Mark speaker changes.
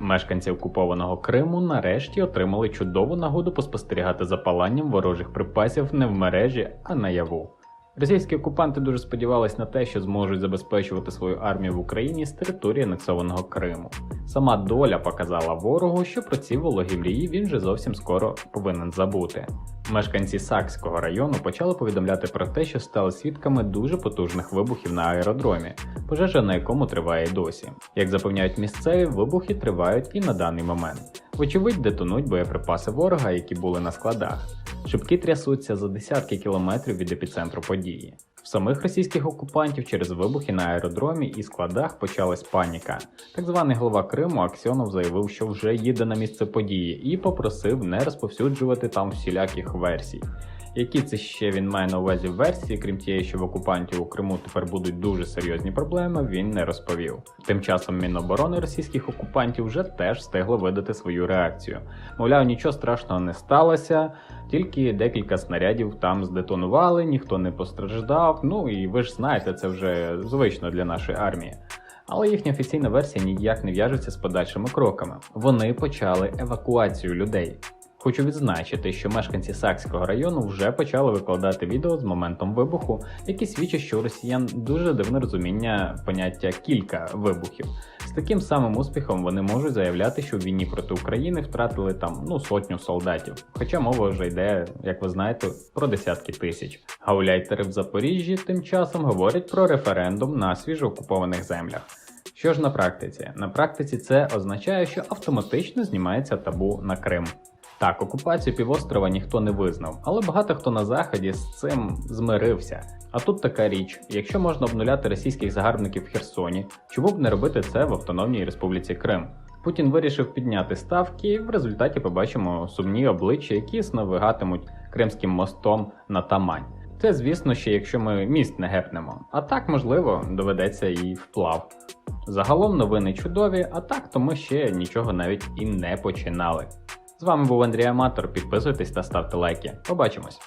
Speaker 1: Мешканці окупованого Криму нарешті отримали чудову нагоду поспостерігати за паланням ворожих припасів не в мережі, а наяву. Російські окупанти дуже сподівались на те, що зможуть забезпечувати свою армію в Україні з території анексованого Криму. Сама доля показала ворогу, що про ці вологі мрії він вже зовсім скоро повинен забути. Мешканці Сакського району почали повідомляти про те, що стали свідками дуже потужних вибухів на аеродромі, пожежа на якому триває досі. Як запевняють місцеві, вибухи тривають і на даний момент. Вочевидь, детонують боєприпаси ворога, які були на складах. Шибки трясуться за десятки кілометрів від епіцентру події. В самих російських окупантів через вибухи на аеродромі і складах почалась паніка. Так званий голова Криму Аксьонов заявив, що вже їде на місце події, і попросив не розповсюджувати там всіляких версій. Які це ще він має на увазі версії, крім тієї, що в окупантів у Криму тепер будуть дуже серйозні проблеми, він не розповів. Тим часом Міноборони російських окупантів вже теж встигло видати свою реакцію. Мовляв, нічого страшного не сталося, тільки декілька снарядів там здетонували, ніхто не постраждав. Ну і ви ж знаєте, це вже звично для нашої армії. Але їхня офіційна версія ніяк не в'яжеться з подальшими кроками. Вони почали евакуацію людей. Хочу відзначити, що мешканці Сакського району вже почали викладати відео з моментом вибуху, які свідчать, що у росіян дуже дивне розуміння поняття кілька вибухів. Таким самим успіхом вони можуть заявляти, що в війні проти України втратили там ну сотню солдатів. Хоча мова вже йде, як ви знаєте, про десятки тисяч. Гауляйтери в Запоріжжі тим часом говорять про референдум на свіжо окупованих землях. Що ж на практиці? На практиці це означає, що автоматично знімається табу на Крим. Так, окупацію півострова ніхто не визнав, але багато хто на заході з цим змирився. А тут така річ: якщо можна обнуляти російських загарбників в Херсоні, чому б не робити це в Автономній Республіці Крим? Путін вирішив підняти ставки, і в результаті побачимо сумні обличчя, які сновигатимуть Кримським мостом на Тамань. Це, звісно, ще якщо ми міст не гепнемо. А так, можливо, доведеться і вплав. Загалом новини чудові, а так то ми ще нічого навіть і не починали. З вами був Андрій Аматор. Підписуйтесь та ставте лайки. Побачимось!